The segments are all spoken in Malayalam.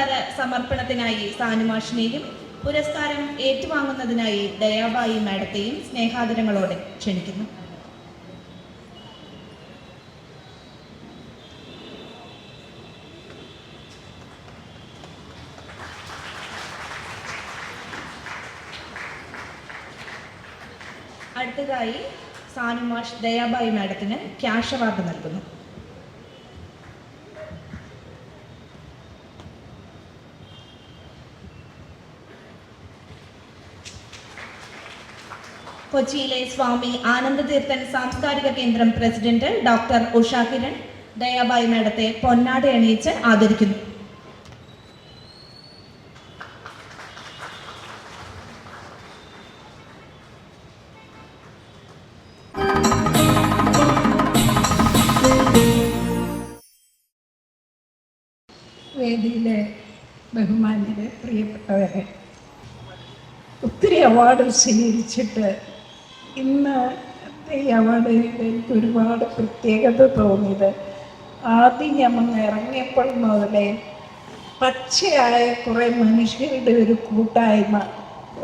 പുരസ്കാര സമർപ്പണത്തിനായി സാനുമാഷിനെയും പുരസ്കാരം ഏറ്റുവാങ്ങുന്നതിനായി ദയാബായി മാഡത്തെയും സ്നേഹാദരങ്ങളോടെ ക്ഷണിക്കുന്നു. അടുത്തതായി സാനുമാഷ് ദയാബായി മാഡത്തിന് ക്യാഷ് അവാർഡ് നൽകുന്നു. കൊച്ചിയിലെ സ്വാമി ആനന്ദതീർത്ഥൻ സാംസ്കാരിക കേന്ദ്രം പ്രസിഡന്റ് ഡോക്ടർ ഉഷ കിരൺ ദയാബായി മേടത്തെ പൊന്നാട എണീച്ച് ആദരിക്കുന്നു. വേദിയിലെ ബഹുമാന്യരെ പ്രിയപ്പെട്ടവരെ ഒത്തിരി അവാർഡ് സ്വീകരിച്ചിട്ട് ഇന്ന് ഈ അവാർഡിൽ എനിക്ക് ഒരുപാട് പ്രത്യേകത തോന്നിയത്. ആദ്യം വന്ന് ഇറങ്ങിയപ്പോൾ മുതലേ പച്ചയായ കുറേ മനുഷ്യരുടെ ഒരു കൂട്ടായ്മ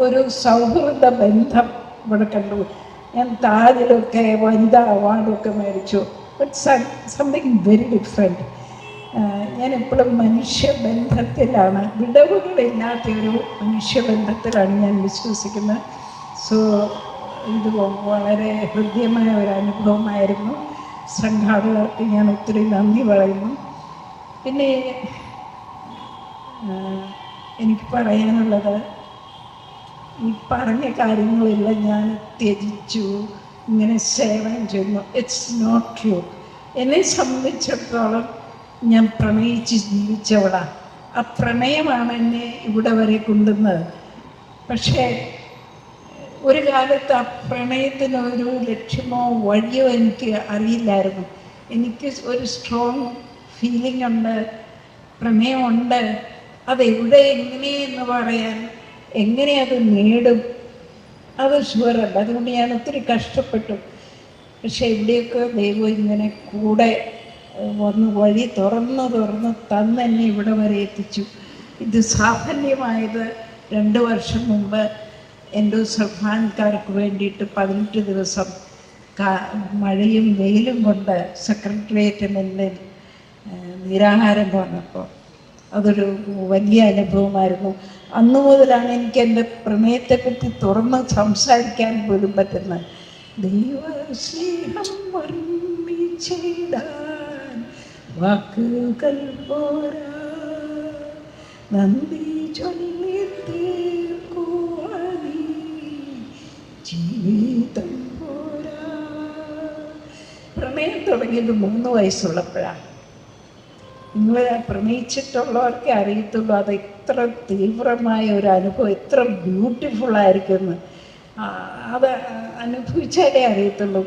ഒരു സൗഹൃദ ബന്ധം ഇവിടെ കണ്ടു. ഞാൻ താജിലൊക്കെ വനിതാ അവാർഡൊക്കെ മേടിച്ചു. ബട്ട് സംതിങ് വെരി ഡിഫറെന്റ് ഞാൻ എപ്പോഴും മനുഷ്യബന്ധത്തിലാണ് വിടവുകളില്ലാത്ത ഒരു മനുഷ്യബന്ധത്തിലാണ് ഞാൻ വിശ്വസിക്കുന്നത്. സോ ഇത് വളരെ ഹൃദ്യമായ ഒരു അനുഭവമായിരുന്നു. സംഘാടകർക്ക് ഞാൻ ഒത്തിരി നന്ദി പറയുന്നു. പിന്നെ എനിക്ക് പറയാനുള്ളത് ഈ പറഞ്ഞ കാര്യങ്ങളെല്ലാം ഞാൻ ത്യജിച്ചു ഇങ്ങനെ സേവനം ചെയ്യുന്നു. ഇറ്റ്സ് നോട്ട് ട്രൂ എന്നെ സംബന്ധിച്ചിടത്തോളം ഞാൻ പ്രണയിച്ച് ജീവിച്ചവളാണ് ആ പ്രണയമാണ് എന്നെ ഇവിടെ വരെ കൊണ്ടുവന്നത്. പക്ഷേ ഒരു കാലത്ത് ആ പ്രണയത്തിന് ഒരു ലക്ഷ്യമോ വഴിയോ എനിക്ക് അറിയില്ലായിരുന്നു. എനിക്ക് ഒരു സ്ട്രോങ് ഫീലിംഗ് ഉണ്ട് പ്രണയമുണ്ട് അതെവിടെ എങ്ങനെയെന്ന് പറയാൻ എങ്ങനെ അത് നേടും? അത് ഷുവറല്ല അതുകൊണ്ട് ഞാൻ ഒത്തിരി കഷ്ടപ്പെട്ടു. പക്ഷെ ഇവിടെയൊക്കെ ദൈവം ഇങ്ങനെ കൂടെ വന്ന് വഴി തുറന്ന് തുറന്ന് തന്നെ ഇവിടെ വരെ എത്തിച്ചു. ഇത് സാഫല്യമായത് രണ്ട് വർഷം മുമ്പ് എന്റെ സർഫാൻകാർക്ക് വേണ്ടിയിട്ട് പതിനെട്ട് ദിവസം മഴയും വെയിലും കൊണ്ട് സെക്രട്ടേറിയറ്റ് മുന്നിൽ നിരാഹാരം പോന്നപ്പോൾ അതൊരു വലിയ അനുഭവമായിരുന്നു. അന്നു മുതലാണ് എനിക്ക് എന്റെ പ്രണയത്തെപ്പറ്റി തുറന്ന് സംസാരിക്കാൻ പോലും പറ്റുന്നത്. ദൈവസ്നേഹം വാക്കുകൾ പോരാ. നന്ദി ചൊല്ലി തുടങ്ങിയത് മൂന്ന് വയസ്സുള്ളപ്പോഴാണ്. നിങ്ങൾ പ്രണയിച്ചിട്ടുള്ളവർക്കേ അറിയത്തുള്ളൂ. അത് എത്ര തീവ്രമായ ഒരു അനുഭവം എത്ര ബ്യൂട്ടിഫുൾ ആയിരിക്കുമെന്ന്. അത് അനുഭവിച്ചാലേ അറിയത്തുള്ളൂ.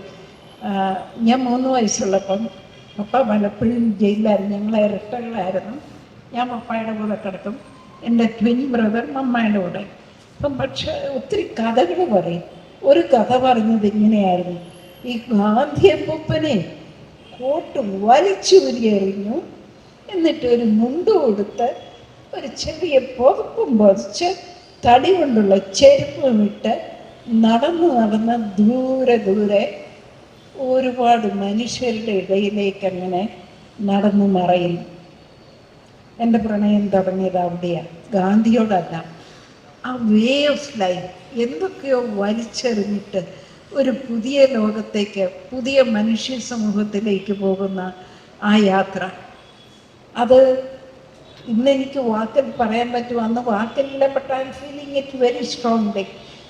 ഞാൻ മൂന്ന് വയസ്സുള്ളപ്പം പപ്പ പലപ്പോഴും ജയിലിലായിരുന്നു. ഞങ്ങൾ ഇരട്ടകളായിരുന്നു. ഞാൻ പപ്പായുടെ കൂടെ കിടക്കും. എന്റെ ട്വിൻ ബ്രദർ മമ്മയുടെ കൂടെ. അപ്പം പക്ഷേ ഒത്തിരി കഥകൾ പറയും. ഒരു കഥ പറഞ്ഞത് ഇങ്ങനെയായിരുന്നു. ഈ ഗാന്ധിയപ്പൂപ്പനെ കോട്ട് വലിച്ചൂരിയെറിഞ്ഞു എന്നിട്ട് ഒരു മുണ്ട് കൊടുത്ത് ഒരു ചെറിയ പുതപ്പും പൊതിച്ച് തടി കൊണ്ടുള്ള ചെരുപ്പും ഇട്ട് നടന്ന് നടന്ന് ദൂരെ ദൂരെ ഒരുപാട് മനുഷ്യരുടെ ഇടയിലേക്ക് അങ്ങനെ നടന്നു മറയും. എന്റെ പ്രണയം തുടങ്ങിയത് അവിടെയാണ് ഗാന്ധിയോടല്ല. ആ വേ ഓഫ് ലൈഫ് എന്തൊക്കെയോ വലിച്ചെറിഞ്ഞിട്ട് ഒരു പുതിയ ലോകത്തേക്ക് പുതിയ മനുഷ്യ സമൂഹത്തിലേക്ക് പോകുന്ന ആ യാത്ര. അത് ഇന്നെനിക്ക് വാക്കിൽ പറയാൻ പറ്റും. അന്ന് വാക്കില്ല but I feeling it very strongly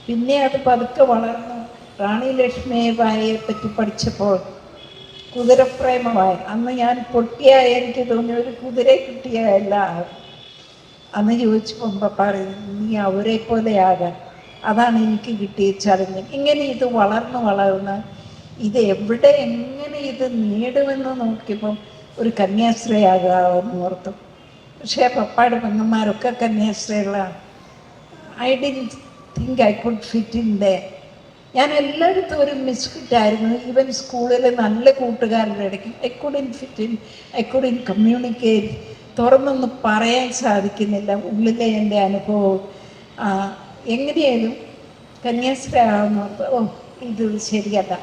പിന്നെ അത് പതുക്കെ വളർന്നു റാണി ലക്ഷ്മിബായിയെ പറ്റി പഠിച്ചപ്പോൾ കുതിരപ്രേമമായി. അന്ന് ഞാൻ പൊട്ടിയായ എനിക്ക് തോന്നി ഒരു കുതിരയെ കിട്ടിയല്ല അന്ന് ചോദിച്ചപ്പോൾ പപ്പ നീ അവരെ പോലെയാകാൻ അതാണ് എനിക്ക് കിട്ടിയ ചലഞ്ച്. ഇങ്ങനെ ഇത് വളർന്ന് വളർന്ന് ഇത് എവിടെ എങ്ങനെ ഇത് നേടുമെന്ന് നോക്കിയപ്പം ഒരു കന്യാസ്ത്രീയാകാമെന്ന് ഓർത്തു. പക്ഷേ പപ്പായുടെ പെങ്ങന്മാരൊക്കെ കന്യാസ്ത്രീകളാണ് I'd think I could fit in they ഞാൻ എല്ലായിടത്തും ഒരു മിസ്ഫിറ്റ് ആയിരുന്നു. ഈവൻ സ്കൂളിലെ നല്ല കൂട്ടുകാരുടെ ഇടയ്ക്ക് I couldn't fit in I couldn't communicate തുറന്നൊന്നും പറയാൻ സാധിക്കുന്നില്ല. ഉള്ളിലെ എന്റെ അനുഭവവും ആ, എങ്ങനെയായാലും കന്യാസ്ത്രീ ആകുന്നത് ഓ ഇത് ശരിയല്ല.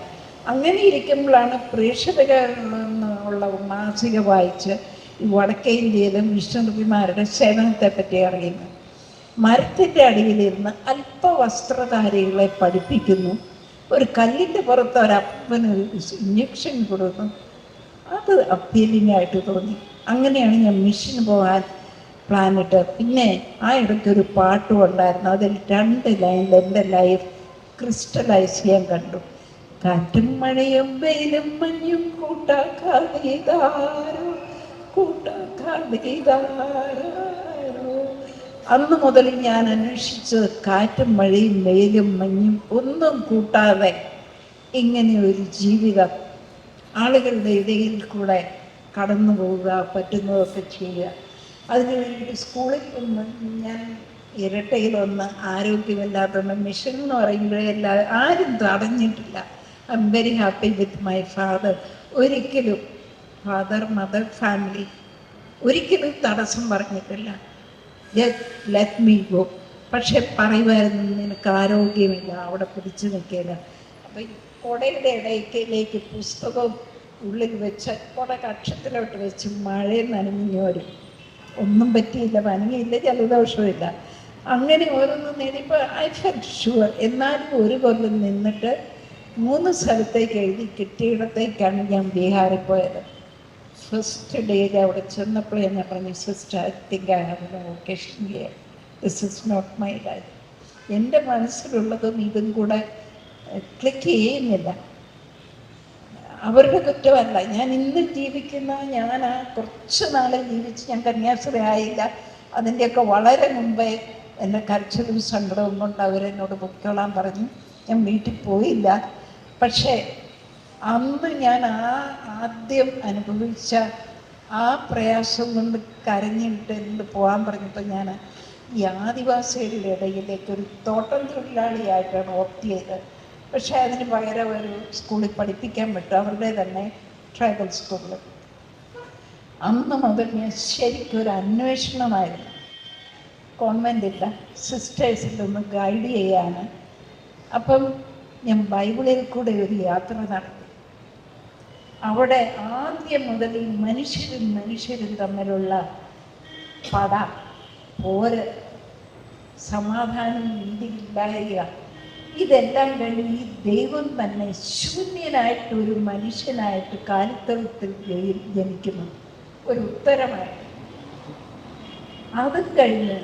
അങ്ങനെ ഇരിക്കുമ്പോഴാണ് പ്രേക്ഷകർ ഉള്ള മാസിക വായിച്ച് വടക്കേ ഇന്ത്യയിലെ വിഷ്ണുപിമാരുടെ സേവനത്തെ പറ്റി അറിയുന്നത്. മരത്തിന്റെ അടിയിലിരുന്ന് അല്പ വസ്ത്രധാരികളെ പഠിപ്പിക്കുന്നു. ഒരു കല്ലിന്റെ പുറത്ത് ഒരപ്പന് ഇഞ്ചക്ഷൻ കൊടുക്കുന്നു. അത് അപ്പീലിംഗ് ആയിട്ട് തോന്നി. അങ്ങനെയാണ് ഞാൻ മിഷന് പോകാൻ പ്ലാനിട്ട് പിന്നെ ആ ഇടയ്ക്ക് ഒരു പാട്ടും ഉണ്ടായിരുന്നു അതിൽ രണ്ട് ലൈനിൽ എന്റെ ലൈഫ് ക്രിസ്റ്റലൈസ് ചെയ്യാൻ കണ്ടു. കാറ്റും മഴയും വെയിലും മഞ്ഞും കൂട്ടാക്കാതീതാരോ കൂട്ടാക്കാതീതാരോ കൂട്ടാക്കാതെ അന്ന് മുതൽ ഞാൻ അന്വേഷിച്ച് കാറ്റും മഴയും വെയിലും മഞ്ഞും ഒന്നും കൂട്ടാതെ ഇങ്ങനെ ഒരു ജീവിതം ആളുകളുടെ ഇടയിൽ കൂടെ കടന്നു പോവുക പറ്റുന്നതൊക്കെ ചെയ്യുക. അതിനു വേണ്ടി സ്കൂളിൽ ഞാൻ ഇരട്ടയിലൊന്ന് ആരോഗ്യമില്ലാത്തതുകൊണ്ട് മിഷൻ എന്ന് പറയുമ്പോഴേ എല്ലാ ആരും തടഞ്ഞിട്ടില്ല. I'm very happy with my father ഒരിക്കലും ഫാദർ മദർ ഫാമിലി ഒരിക്കലും തടസ്സം പറഞ്ഞിട്ടില്ല. ലെറ്റ് മീ ഗോ പക്ഷെ പറയുമായിരുന്നു നിനക്ക് ആരോഗ്യമില്ല അവിടെ പിടിച്ചു നിൽക്കില്ല അപ്പം കുടയുടെ ഇടയ്ക്കിലേക്ക് പുസ്തകം ഉള്ളിൽ വെച്ച് കുട കക്ഷത്തിലോട്ട് വെച്ച് മഴയിൽ നനഞ്ഞു വരും. ഒന്നും പറ്റിയില്ല പനിയില്ല ജലദോഷമില്ല അങ്ങനെ ഓരോന്ന് നേടിയപ്പോൾ ഐ ഫെൽ ഷുവർ. എന്നാലും ഒരു കൊല്ലം നിന്നിട്ട് മൂന്ന് സ്ഥലത്തേക്ക് എഴുതി കിട്ടിയിടത്തേക്കാണ് ഞാൻ ബീഹാറിൽ പോയത്. ഫസ്റ്റ് ഡേയിൽ അവിടെ ചെന്നപ്പോൾ ഞാൻ പറഞ്ഞു sister I think I have a vocation this is not my life എന്റെ മനസ്സിലുള്ളതും ഇതും കൂടെ ക്ലിക്ക് ചെയ്യുന്നില്ല. അവരുടെ കുറ്റമല്ല. ഞാൻ ഇന്ന് ജീവിക്കുന്ന ഞാൻ ആ കുറച്ച് നാളെ ജീവിച്ച് ഞാൻ കന്യാസ്ത്രീ ആയില്ല അതിന്റെയൊക്കെ വളരെ മുമ്പേ എന്റെ കരച്ചിലും സങ്കടവും കൊണ്ട് അവരെന്നോട് പൊക്കോളാൻ പറഞ്ഞു. ഞാൻ വീട്ടിൽ പോയില്ല. പക്ഷേ അന്ന് ഞാൻ ആ ആദ്യം അനുഭവിച്ച ആ പ്രയാസം കൊണ്ട് കരഞ്ഞിട്ട് എന്ത് പോകാൻ പറഞ്ഞപ്പോൾ ഞാൻ ഈ ആദിവാസികളുടെ ഇടയിലേക്ക് ഒരു തോട്ടം തൊഴിലാളിയായിട്ടാണ് ഓപ്റ്റ് ചെയ്തത്. പക്ഷേ അതിന് പകരം ഒരു സ്കൂളിൽ പഠിപ്പിക്കാൻ പറ്റും. അവരുടെ തന്നെ ട്രൈബൽ സ്കൂളിൽ അന്ന് മുതൽ ഞാൻ ശരിക്കും ഒരു അന്വേഷണമായിരുന്നു. കോൺവെന്റില്ല സിസ്റ്റേഴ്സിലൊന്ന് ഗൈഡ് ചെയ്യാണ്. അപ്പം ഞാൻ ബൈബിളിൽ കൂടെ ഒരു യാത്ര നടത്തി. അവിടെ ആദ്യം മുതൽ ഈ മനുഷ്യരും മനുഷ്യരും തമ്മിലുള്ള പട പോര് സമാധാനം നീതിയില്ലായ്ക ഇതെല്ലാം കണ്ട് ഈ ദൈവം തന്നെ ശൂന്യനായിട്ട് ഒരു മനുഷ്യനായിട്ട് കാലിത്തളത്തിൽ ജയി- ജനിക്കുന്നു. ഒരു ഉത്തരമായിട്ട് അതും കഴിഞ്ഞ്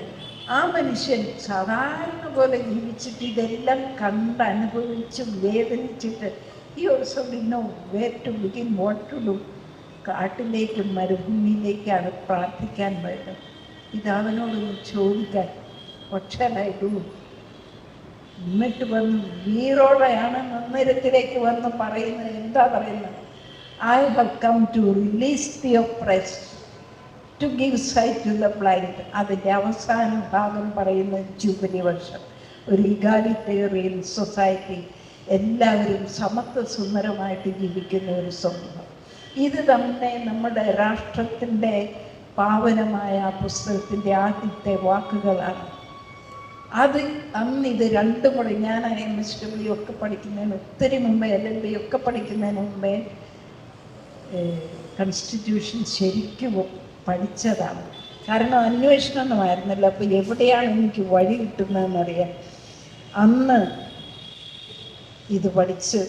ആ മനുഷ്യൻ സാധാരണ പോലെ ജീവിച്ചിട്ട് ഇതെല്ലാം കണ്ട് അനുഭവിച്ച് വേദനിച്ചിട്ട് ഈ also no way to begin to do കാട്ടിലേക്കും മരുഭൂമിയിലേക്കാണ് പ്രാർത്ഥിക്കാൻ വേണ്ടത് ഇത് ചോദിക്കാൻ പക്ഷേലായിട്ട് എന്നിട്ട് വന്ന് വീറോടെയാണ് മന്ദിരത്തിലേക്ക് വന്ന് പറയുന്നത്. എന്താ പറയുന്നത്? I have come to release the oppress to give sight to the blind അതിന്റെ അവസാന ഭാഗം പറയുന്ന ജൂബിലി വർഷം. ഒരു ഇഗാലിറ്റേറിയൻ സൊസൈറ്റി എല്ലാവരും സമത്വ സുന്ദരമായിട്ട് ജീവിക്കുന്ന ഒരു സമൂഹം. ഇത് തന്നെ നമ്മുടെ രാഷ്ട്രത്തിന്റെ പാവനമായ പുസ്തകത്തിന്റെ ആദ്യത്തെ വാക്കുകളാണ്. അത് അന്ന് ഇത് രണ്ടും കൂടെ ഞാൻ എം എസ് ഡബ്ല്യു ഒക്കെ പഠിക്കുന്നതിന് ഒത്തിരി മുമ്പേ എൽ എൽ ബി ഒക്കെ പഠിക്കുന്നതിന് മുമ്പേ കോൺസ്റ്റിറ്റ്യൂഷൻ ശരിക്കും പഠിച്ചതാണ്. കാരണം അന്വേഷണമൊന്നുമായിരുന്നില്ല. അപ്പോൾ എവിടെയാണ് എനിക്ക് വഴി കിട്ടുന്നതെന്നറിയാൻ അന്ന് ഇത് പഠിച്ച്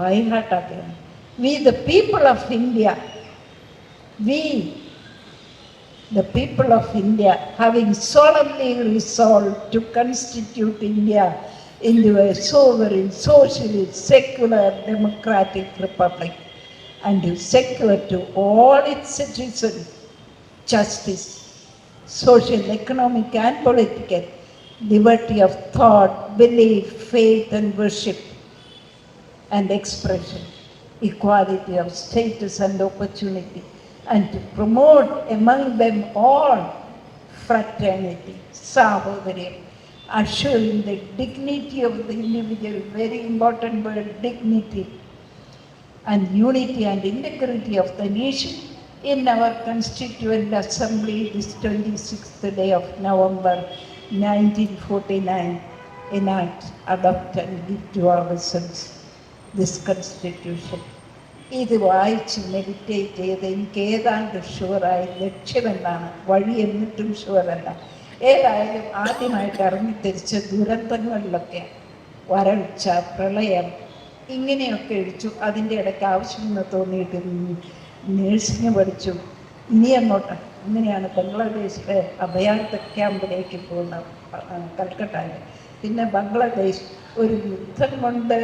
ബൈഹാട്ടാക്കിയാണ് we the people of India we the people of India, having solemnly resolved to constitute India into a sovereign, socialist, secular, democratic republic, and to secure to all its citizens justice, social, economic, and political liberty of thought, belief, faith, and worship, and expression, equality of status and opportunity, and to promote among them all fraternity, sahodaryam, assuring the dignity of the individual, very important word, dignity, and unity and integrity of the nation, in our Constituent Assembly this 26th day of November 1949 enact, adopt and give to our sons this Constitution. ഇത് വായിച്ച് മെഡിറ്റേറ്റ് ചെയ്ത് എനിക്ക് ഏതാണ്ട് ഷുവറായി ലക്ഷ്യമെന്നാണ് വഴി എന്നിട്ടും ഷുവറല്ല ഏതായാലും ആദ്യമായിട്ട് ഇറങ്ങിത്തിരിച്ച ദുരന്തങ്ങളിലൊക്കെ വരൾച്ച പ്രളയം ഇങ്ങനെയൊക്കെ ഇഴിച്ചു അതിന്റെ ഇടയ്ക്ക് ആവശ്യമെന്ന് തോന്നിയിട്ട് നേഴ്സിംഗ് പഠിച്ചു. ഇനി അങ്ങോട്ട് ഇങ്ങനെയാണ് ബംഗ്ലാദേശിലെ അഭയാർത്ഥ ക്യാമ്പിലേക്ക് പോകുന്ന കൽക്കട്ടയിൽ പിന്നെ ബംഗ്ലാദേശ് ഒരു യുദ്ധം കൊണ്ട്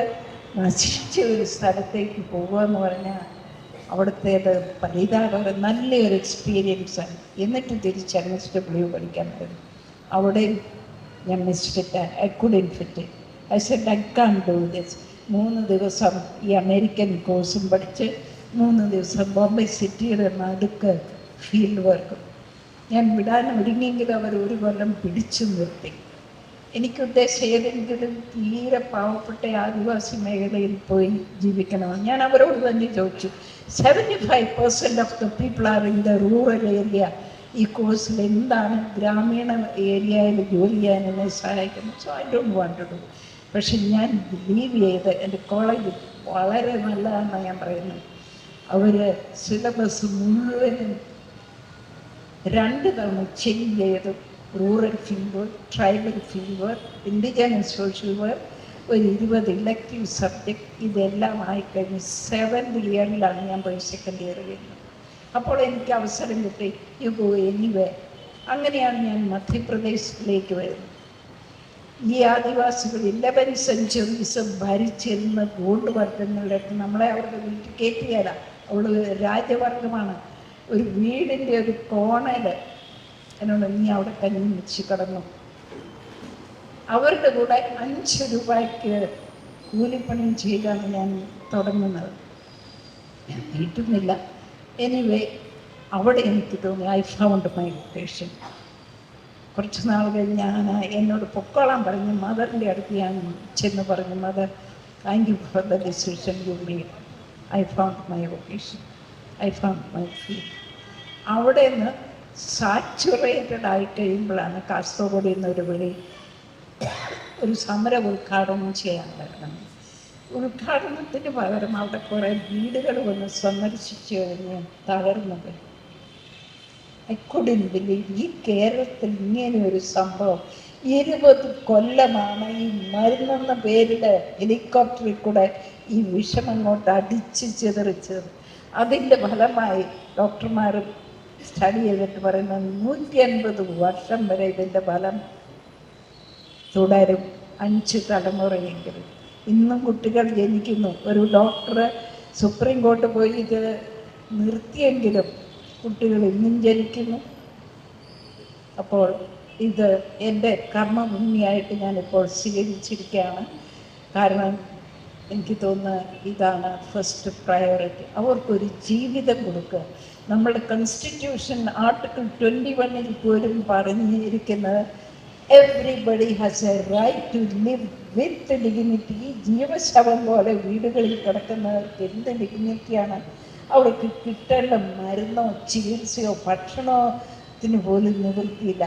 ഒരു സ്ഥലത്തേക്ക് പോകുക എന്ന് പറഞ്ഞാൽ അവിടുത്തെ പരിതാപകരം നല്ലൊരു എക്സ്പീരിയൻസ് ആണ്. എന്നിട്ട് തിരിച്ച് എസ് ഡബ്ല്യു പഠിക്കാൻ പറ്റും അവിടെ ഞാൻ മിസ്റ്റിട്ട് I couldn't fit I said I can't do this മൂന്ന് ദിവസം ഈ അമേരിക്കൻ കോഴ്സും പഠിച്ച് മൂന്ന് ദിവസം ബോംബെ സിറ്റിയുടെ നടുക്ക് ഫീൽഡ് വർക്കും ഞാൻ വിടാൻ ഒരുങ്ങിയെങ്കിലും അവർ ഒരു കൊല്ലം പിടിച്ചു നിർത്തി. എനിക്ക് ഉദ്ദേശം ഏതെങ്കിലും തീരെ പാവപ്പെട്ട ആദിവാസി മേഖലയിൽ പോയി ജീവിക്കണമെന്ന്. ഞാൻ അവരോട് തന്നെ ചോദിച്ചു seventy five percent of the people are in the rural area ഈ കോഴ്സിൽ എന്താണ് ഗ്രാമീണ ഏരിയയിൽ ജോലി ചെയ്യാൻ എന്നെ സഹായിക്കുന്നത്? So I don't want to പക്ഷെ ഞാൻ ബിലീവ് ചെയ്ത് എന്റെ കോളേജ് വളരെ നല്ലതാണെന്ന് ഞാൻ പറയുന്നത്. അവർ സിലബസ് മുഴുവനും രണ്ട് തവണ ചേഞ്ച് ചെയ്തു. Rural field work tribal field work indigenous social work ഒരു ഇരുപത് ഇലക്റ്റീവ് സബ്ജക്റ്റ് ഇതെല്ലാം ആയിക്കഴിഞ്ഞ് സെവൻത് ഇയറിലാണ് ഞാൻ പോയി സെക്കൻഡ് ഇയർ വരുന്നത്. അപ്പോൾ എനിക്ക് അവസരം കിട്ടി യു ഗോ എനിവേ അങ്ങനെയാണ് ഞാൻ മധ്യപ്രദേശിലേക്ക് വരുന്നത്. ഈ ആദിവാസികൾ ഇലവൻ സെഞ്ചുറീസ് ഭരിച്ചിരുന്ന ഗോണ്ട് അടുത്ത് നമ്മളെ അവരുടെ വീട്ടിൽ കയറ്റിയല്ല അവൾ രാജവർഗമാണ് ഒരു വീടിന്റെ ഒരു കോണൽ എന്നോട് നീ അവിടെ കഞ്ഞി വെച്ച് കിടന്നു. അവരുടെ കൂടെ അഞ്ച് രൂപയ്ക്ക് കൂലിപ്പണി ചെയ്താണ് ഞാൻ തുടങ്ങുന്നത്. ഞാൻ എനിവേ അവിടെ എനിക്ക് തോന്നി ഐ ഫൗണ്ട് മൈ ലൊക്കേഷൻ കുറച്ച് നാൾ കഴിഞ്ഞ് ഞാൻ എന്നോട് പൊക്കോളാൻ പറഞ്ഞു മദറിന്റെ അടുത്ത് ഞാൻ ചെന്ന് പറഞ്ഞു mother thank you for the decision you made I found my location I found my feel അവിടെ നിന്ന് സാച്ചുറേറ്റഡ് ആയി കഴിയുമ്പോഴാണ് കാസർഗോഡിൽ ഒരു വിളി ഒരു സമരം ഉദ്ഘാടനം ചെയ്യാൻ വരണം ഉദ്ഘാടനത്തിന് പകരം അവിടെ കുറേ വീടുകൾ വന്ന് സന്ദർശിച്ചു കഴിഞ്ഞ് തകർന്നു ഐ കുഡിൻ ബിലീവ് ഈ കേരളത്തിൽ ഇങ്ങനെ ഒരു സംഭവം. ഇരുപത് കൊല്ലമാണ് ഈ മരുന്നെന്ന പേരിൽ ഹെലികോപ്റ്ററിൽ കൂടെ ഈ വിഷം അങ്ങോട്ട് അടിച്ച് ചിതറിച്ചത്. അതിന്റെ ഫലമായി ഡോക്ടർമാർ സ്റ്റഡി ചെയ്തിട്ട് പറയുന്നത് നൂറ്റി അൻപത് വർഷം വരെ ഇതിന്റെ ഫലം തുടരും. അഞ്ച് തലമുറയെങ്കിലും. ഇന്നും കുട്ടികൾ ജനിക്കുന്നു. ഒരു ഡോക്ടർ സുപ്രീം കോർട്ട് പോയി ഇത് നിർത്തിയെങ്കിലും കുട്ടികൾ ഇന്നും ജനിക്കുന്നു. അപ്പോൾ ഇത് എന്റെ കർമ്മഭൂമിയായിട്ട് ഞാനിപ്പോൾ സ്വീകരിച്ചിരിക്കുകയാണ്. കാരണം എനിക്ക് തോന്നുന്നത് ഇതാണ് ഫസ്റ്റ് പ്രയോറിറ്റി അവർക്കൊരു ജീവിതം കൊടുക്കുക. നമ്മുടെ കോൺസ്റ്റിറ്റ്യൂഷൻ ആർട്ടിക്കിൾ ട്വന്റി വണ്ണിൽ പോലും പറഞ്ഞിരിക്കുന്നത് everybody has a right to live with dignity ജീവശവം പോലെ വീടുകളിൽ കിടക്കുന്നവർക്ക് എന്ത് ഡിഗ്നിറ്റിയാണ് അവർക്ക് കിട്ടേണ്ട മരുന്നോ ചികിത്സയോ ഭക്ഷണത്തിന് പോലും നിവൃത്തിയില്ല.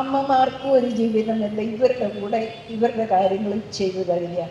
അമ്മമാർക്കും ഒരു ജീവിതമല്ല ഇവരുടെ കൂടെ ഇവരുടെ കാര്യങ്ങൾ ചെയ്തു കഴിയുക